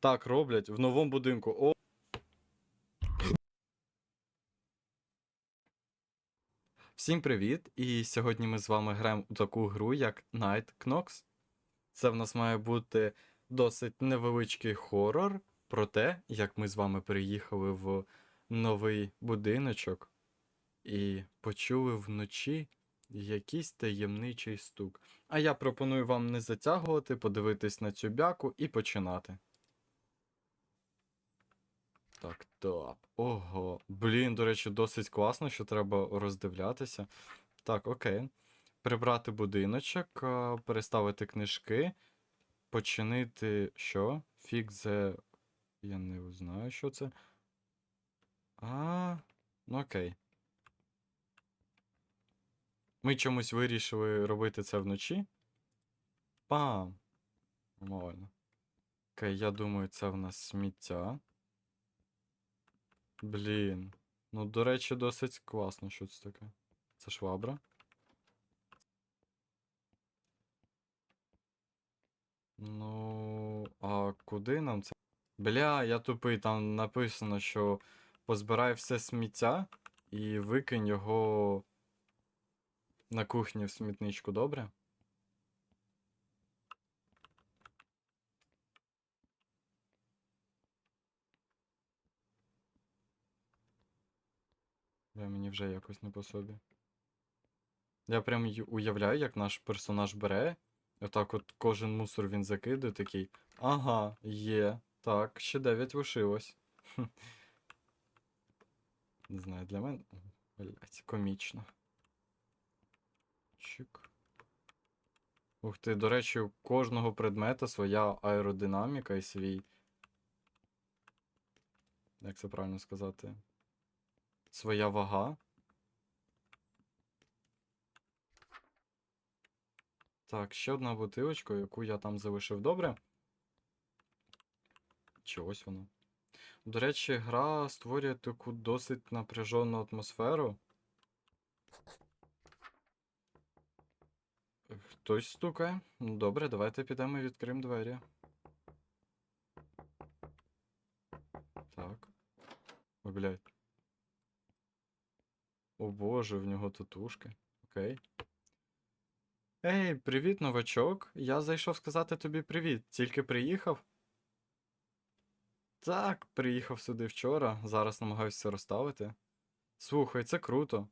Так роблять в новому будинку. О. Всім привіт! І сьогодні ми з вами граємо у таку гру, як Night Knox. Це в нас має бути досить невеличкий хорор про те, як ми з вами переїхали в новий будиночок і почули вночі якийсь таємничий стук. А я пропоную вам не затягувати, подивитись на цю бяку і починати. Так, так. Ого. Блін, до речі, досить класно, що треба роздивлятися. Так, окей. Прибрати будиночок, переставити книжки, починити. Що? Фікзе. Я не знаю, що це. А, ну окей. Ми чомусь вирішили робити це вночі. Пам. Нормально. Окей, я думаю, це в нас сміття. Блін. Ну, до речі, досить класно, що це таке. Це швабра. Ну, а куди нам це? Бля, я тупий, там написано, що позбирай все сміття і викинь його на кухні в смітничку, добре? Бля, мені вже якось не по собі. Я прям уявляю, як наш персонаж бере. Отак от кожен мусор він закидає, такий. Ага, є. Так, ще 9 лишилось. Хм. Не знаю, для мене. Блять, комічно. Чик. Ух ти, до речі, у кожного предмета своя аеродинаміка і свій. Як це правильно сказати? Своя вага. Так, ще одна бутилочка, яку я там залишив добре. Чи ось воно. До речі, гра створює таку досить напряжену атмосферу. Хтось стукає. Добре, давайте підемо і відкриємо двері. Так. Ой, блядь. О боже, в нього татушки. Окей. Ей, привіт, новачок. Я зайшов сказати тобі привіт. Тільки приїхав? Так, приїхав сюди вчора. Зараз намагаюся розставити. Слухай, це круто.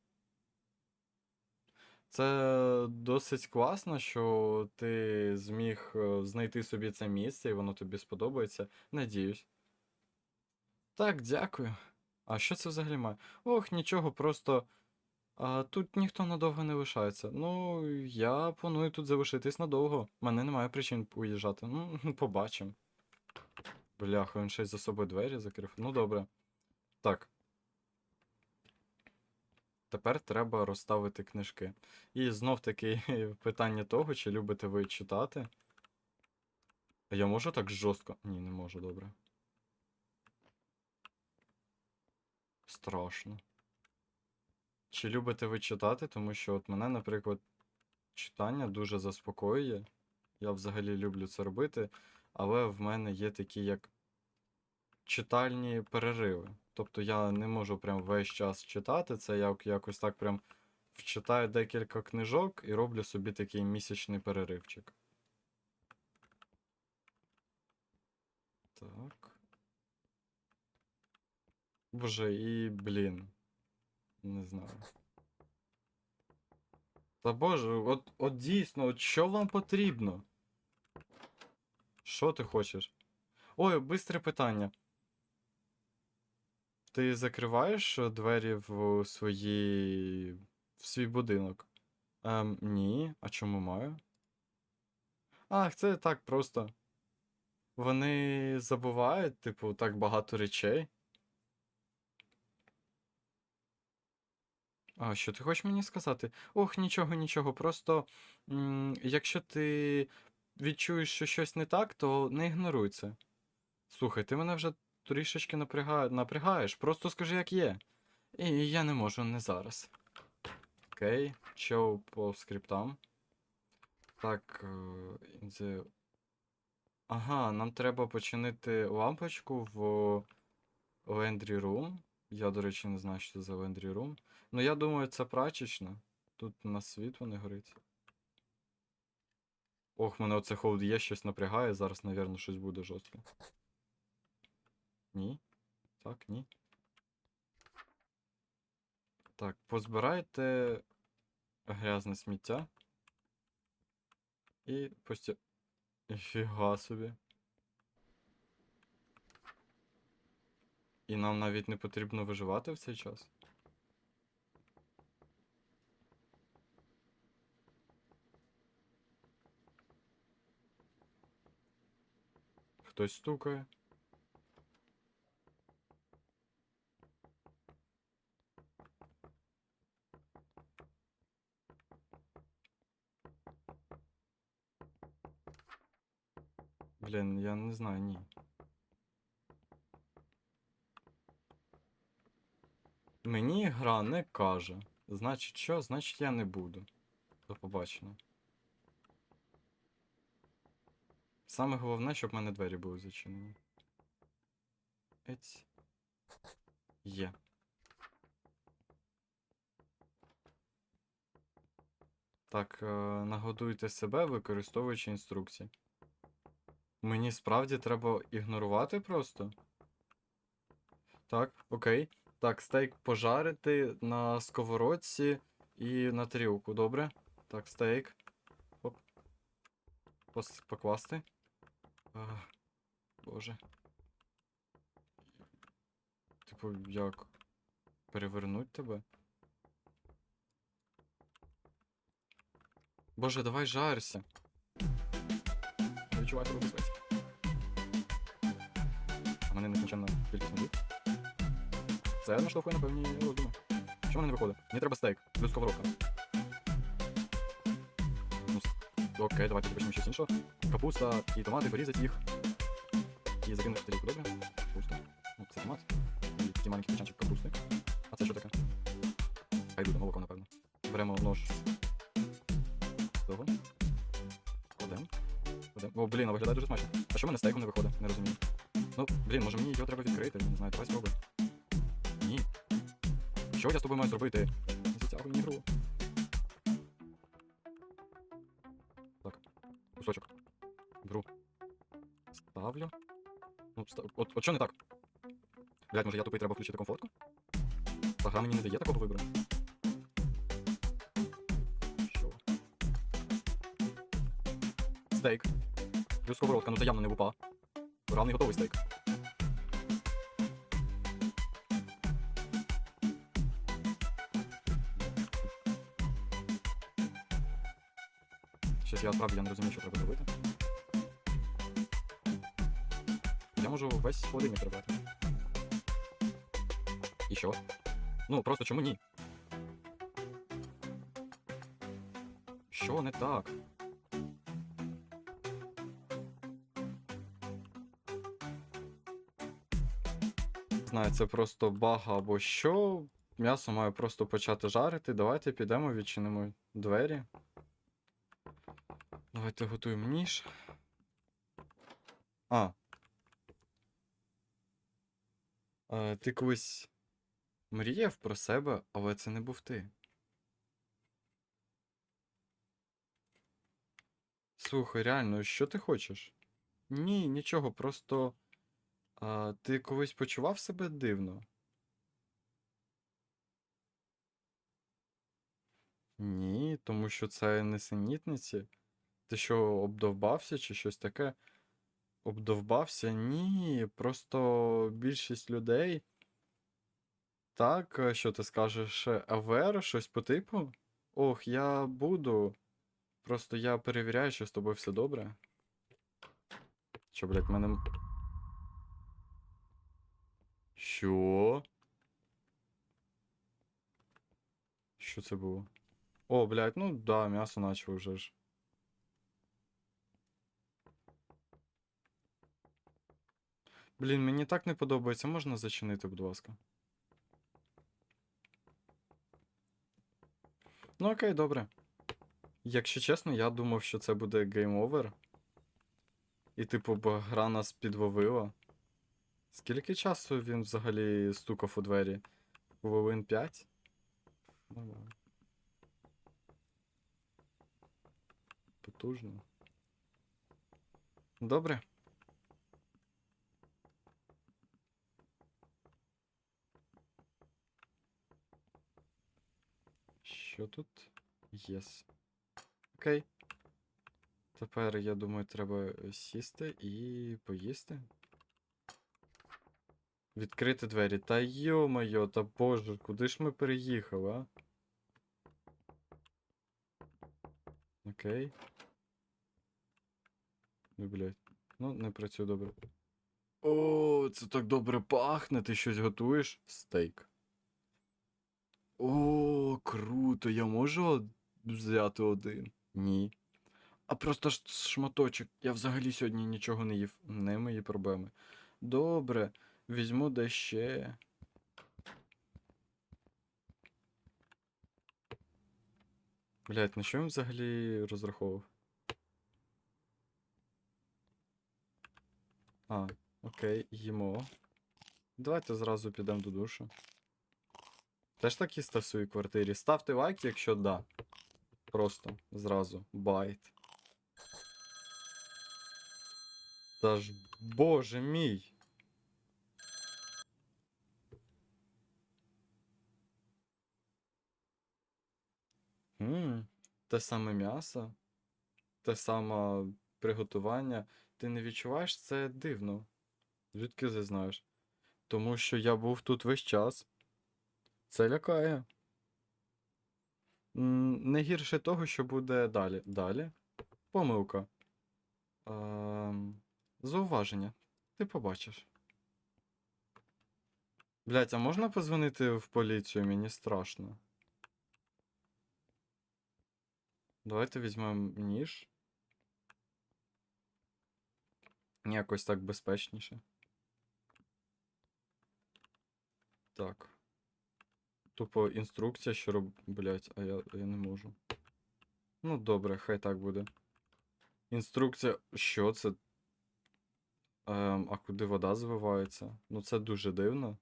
Це досить класно, що ти зміг е, знайти собі це місце і воно тобі сподобається. Надіюсь. Так, дякую. А що це взагалі має? Ох, нічого, просто. А, тут ніхто надовго не лишається. Ну, я планую тут залишитись надовго. Мене немає причин уїжджати. Ну, побачимо. Бляха, він ще й за собою двері закрив. Ну, добре. Так. Тепер треба розставити книжки. І знов таки питання того, чи любите ви читати. Я можу так жорстко? Ні, не можу, добре. Страшно. Чи любите ви читати? Тому що от мене, наприклад, читання дуже заспокоює. Я взагалі люблю це робити, але в мене є такі як читальні перериви. Тобто я не можу прям весь час читати, це я якось так прям вчитаю декілька книжок і роблю собі такий місячний переривчик. Так. Боже, і блін. Не знаю. Та боже, от, от дійсно, от що вам потрібно? Що ти хочеш? Ой, бистре питання. Ти закриваєш е, двері в свої... в свій будинок? Ем, ні. А чому маю? Ах, це так просто. Вони забувають, типу, так багато речей. А що ти хочеш мені сказати? Ох, нічого, нічого. Просто м, якщо ти відчуєш, що щось не так, то не ігноруй це. Слухай, ти мене вже трішечки напряга... напрягаєш, просто скажи, як є. І я не можу, не зараз. Окей, чоу по скриптам. Так, е, Ага, нам треба починити лампочку в Laundry Room. Я, до речі, не знаю, що це за Laundry Room. Ну, я думаю, це прачечна. Тут у нас світло не горить. Ох, мене оце холод є, щось напрягає. Зараз, напевно, щось буде жорстке. Ні? Так, ні. Так, позбирайте грязне сміття. І пості... Фіга собі. І нам навіть не потрібно виживати в цей час. Хтось стукає. Блін, я не знаю, ні. Мені гра не каже. Значить що? Значить я не буду. До побачення. Саме головне, щоб в мене двері були зачинені. Ець. Є. Так, е, нагодуйте себе, використовуючи інструкції. Мені справді треба ігнорувати просто? Так, окей. Так, стейк пожарити на сковородці і на тарілку, добре? Так, стейк. Оп. Покласти. А, боже. Типу, як? Перевернуть тебе? Боже, давай жарся. Себе безпеці. А мене нескінченна кількість ножів. Це наштовхує на певні роздуми. В не виходить? Мені треба стейк, плюс сковородка. Ну, окей, давайте почнемо щось іншого. Капуста і томати, порізати їх. І закинути в тарілку, добре? Капуста. Ну, це томат. І такий маленький печанчик капусти. А це що таке? Хай буде молоко, напевно. Беремо нож. Того. Кладемо. Кладемо. О, блін, а виглядає дуже смачно. А що в мене стейком не виходить? Не розумію. Ну, блін, може мені його треба відкрити, не знаю, давай спробуй. Ні. Що я з тобою маю зробити? Не затягуй мені гру. От, що не так? Блять, може я тупий треба включити комфортку? Гра мені не дає такого вибору. Що? Стейк. Плюс сковородка, ну це явно не вупа. Равний готовий стейк. Щось я справді я не розумію, що треба зробити. Я можу весь холодильник прибрати. І що? Ну, просто чому ні? Що не так? Знаю, це просто баг або що. М'ясо має просто почати жарити. Давайте підемо, відчинимо двері. Давайте готуємо ніж. А. Е, ти колись мріяв про себе, але це не був ти. Слухай, реально, що ти хочеш? Ні, нічого, просто. А, ти колись почував себе дивно? Ні, тому що це несенітниці. Ти що, обдовбався чи щось таке? Обдовбався? Ні, просто більшість людей. Так, е, що ти скажеш, е, АВР, щось по типу? Ох, я буду. Просто я перевіряю, що з тобою все добре. Що, блядь, мене. Що? Що це було? О, блядь, ну да, м'ясо наче вже ж. Блін, мені так не подобається. Можна зачинити, будь ласка. Ну окей, добре. Якщо чесно, я думав, що це буде гейм овер. І, типу, б гра нас підловила. Скільки часу він взагалі стукав у двері? Хвилин 5? Нормально. Потужно. Добре. Що тут? Єс. Окей. Тепер, я думаю, треба е, сісти і поїсти. Відкрити двері. Та йо-моє, та боже, куди ж ми переїхали, а? Окей. Ну, блядь. Ну, не працює добре. О, це так добре пахне, ти щось готуєш? Стейк. О, круто, я можу взяти один? Ні. А просто ж шматочок. Я взагалі сьогодні нічого не їв. Не мої проблеми. Добре, візьму де ще. Блять, на що він взагалі розраховував? А, окей, їмо. Давайте зразу підемо до душу. Теж так в своїй квартирі. Ставте лайк, якщо да. Просто зразу. Байт. Та ж боже мій. Ммм, те саме м'ясо, те саме приготування. Ти не відчуваєш це дивно. Звідки ти знаєш? Тому що я був тут весь час. Це лякає. Не гірше того, що буде далі. Далі. Помилка. Зауваження. Ти побачиш. Блять, а можна позвонити в поліцію? Мені страшно. Давайте візьмемо ніж. Якось так безпечніше. Так. Тупо інструкція, що роб... Блять, а я, я не можу. Ну, добре, хай так буде. Інструкція. Що це? Ем, а куди вода звивається? Ну, це дуже дивно.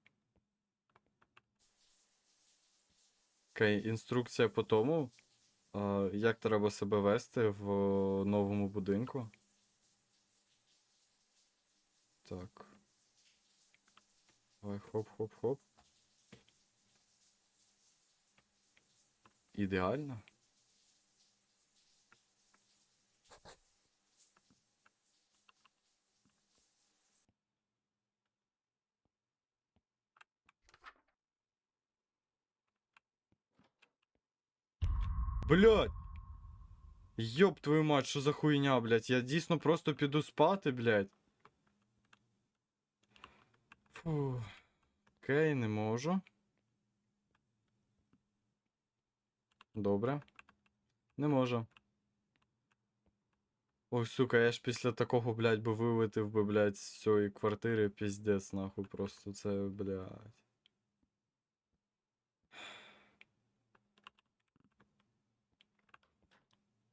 Окей, інструкція по тому, е, як треба себе вести в новому будинку. Так. Давай, хоп-хоп-хоп. Ідеально. Блядь! Йоп твою мать, що за хуйня, блядь? Я дійсно просто піду спати, блядь. Фу. Окей, не можу. Добре. Не можу. Ой, сука, я ж після такого, блядь, би вилетів би, блядь, з цієї квартири, піздець, нахуй, просто це, блядь.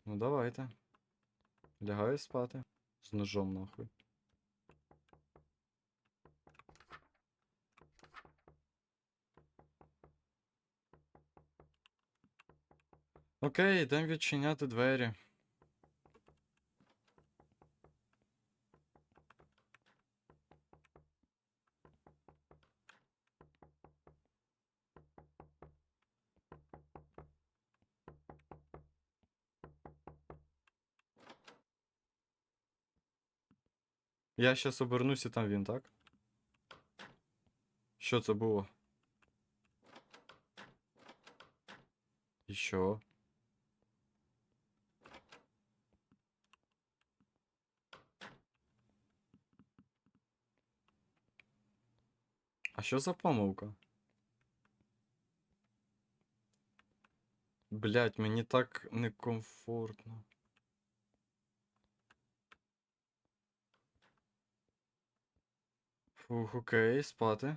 Ну давайте. Лягаю спати. З ножом, нахуй. Окей, йдемо відчиняти двері. Я щас обернусь і там він, так? Що це було? І що? Що за помилка? Блять, мені так некомфортно. Фух, окей, спати.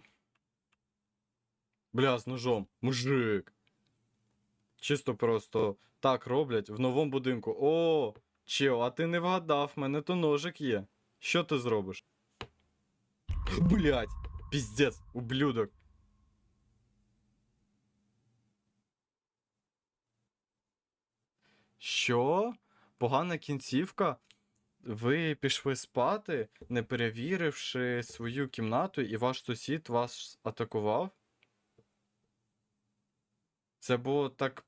Бля, з ножом. Мужик. Чисто просто так роблять в новому будинку. О, чел, а ти не вгадав, в мене то ножик є. Що ти зробиш? Блять, піздець, ублюдок. Що? Погана кінцівка? Ви пішли спати, не перевіривши свою кімнату, і ваш сусід вас атакував? Це було так.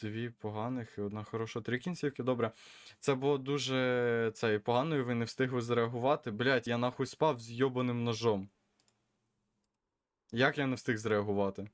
Дві поганих і одна хороша. Три кінцівки, добре. Це було дуже цей, погано, і ви не встигли зреагувати. Блять, я нахуй спав з йобаним ножом. Як я не встиг зреагувати?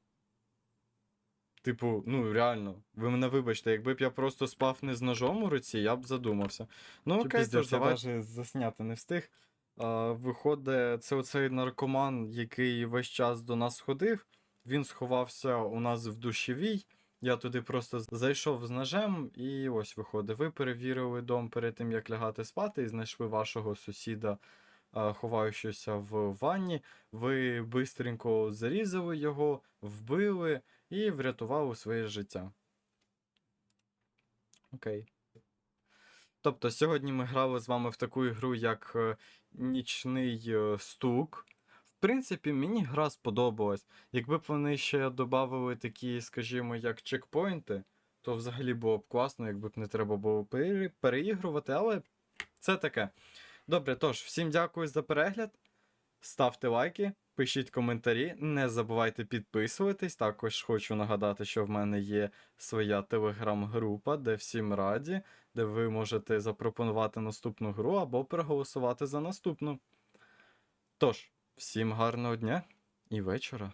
Типу, ну реально, ви мене вибачте, якби б я просто спав не з ножом у руці, я б задумався. Ну окей, тож я давай. даже засняти не встиг. А, виходить, це оцей наркоман, який весь час до нас ходив. Він сховався у нас в душевій. Я туди просто зайшов з ножем, і ось виходить. Ви перевірили дом перед тим, як лягати спати, і знайшли вашого сусіда, ховаючогося в ванні. Ви бистренько зарізали його, вбили і врятували своє життя. Окей. Тобто, сьогодні ми грали з вами в таку ігру, як е, Нічний е, стук. Принципі, мені гра сподобалась. Якби б вони ще додали такі, скажімо, як чекпоінти, то взагалі було б класно, якби б не треба було переігрувати, але це таке. Добре, тож, всім дякую за перегляд. Ставте лайки, пишіть коментарі, не забувайте підписуватись. Також хочу нагадати, що в мене є своя телеграм-група, де всім раді, де ви можете запропонувати наступну гру або проголосувати за наступну. Тож, всім гарного дня і вечора.